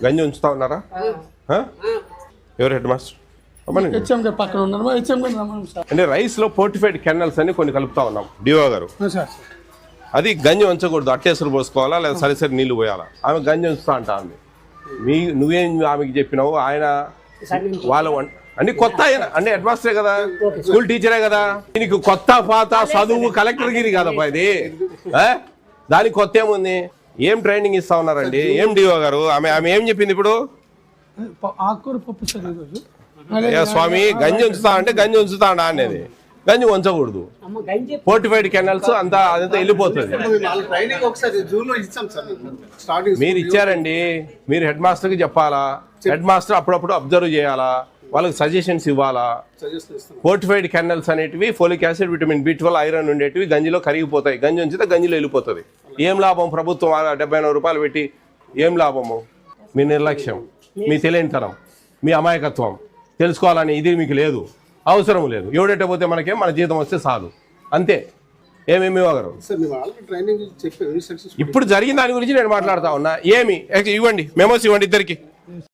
గంజి ఉంచుతా ఉన్నారా? ఎవరు హెడ్ మాస్టర్? అమ్మనండి. హెచ్ఎం గారు పక్కన ఉన్నారు మా హెచ్ఎం గారు రమ్మను సార్. అంటే రైస్లో పోర్టిఫైడ్ కెన్నల్స్ అని కొన్ని కలుపుతా ఉన్నాం డివో గారు. ఆ, సార్. సార్ అది గంజి ఉంచకూడదు అట్టేసరి పోసుకోవాలా లేదా సరిసరి నీళ్ళు పోయాలా? ఆమె గంజి ఉంచుతా అంటా అంది మీ నువ్వేం ఆమెకి చెప్పినావు? ఆయన వాళ్ళ అంటే కొత్త ఆయన అంటే హెడ్ మాస్టరే కదా స్కూల్ టీచరే కదా. నీకు కొత్త పాత చదువు కలెక్టర్ గిరి కదప్పా ఇది. ఆ? దానికి కొత్త ఏముంది? ఏం ట్రైనింగ్ ఇస్తా ఉన్నారండి? ఏం డిఓ గారు? ఆమె ఆమె ఏం చెప్పింది ఇప్పుడు? ప- ఆకుకూర పప్పు సార్ ఈరోజు. ఏ స్వామి గంజి ఉంచుతా అంటే గంజి ఉంచుతా అండా అనేది. గంజి ఉంచకూడదు. పోర్టిఫైడ్ కెనల్స్ అంతా అదంతా వెళ్ళిపోతుంది. మీరు ఇచ్చారండి. మీరు హెడ్ మాస్టర్కి చెప్పాలా? హెడ్ మాస్టర్ అప్పుడప్పుడు అబ్జర్వ్ చేయాలా? వాళ్ళకి సజెషన్స్ ఇవ్వాలా? ఫోర్టిఫైడ్ కెనల్స్ అనేటివి folic acid vitamin B twelve iron ఉండేటివి గంజిలో కరిగిపోతాయి. గంజి ఉంచితే గంజిలో వెళ్ళిపోతుంది. ఏం లాభం ప్రభుత్వం డెబ్బై ఎనభై రూపాయలు పెట్టి? ఏం లాభము? మీ నిర్లక్ష్యం మీ తెలియనితనం మీ అమాయకత్వం. తెలుసుకోవాలని ఇది మీకు లేదు అవసరం లేదు. ఎవడెట్ట పోతే మనకేం? మన జీతం వస్తే చాలు. అంతే. ఏమేమి ఇవ్వగలరు? ఇప్పుడు జరిగిన దాని గురించి నేను మాట్లాడుతా ఉన్నా. ఏమి? ఇవ్వండి. మెమోస్ ఇవ్వండి ఇద్దరికి.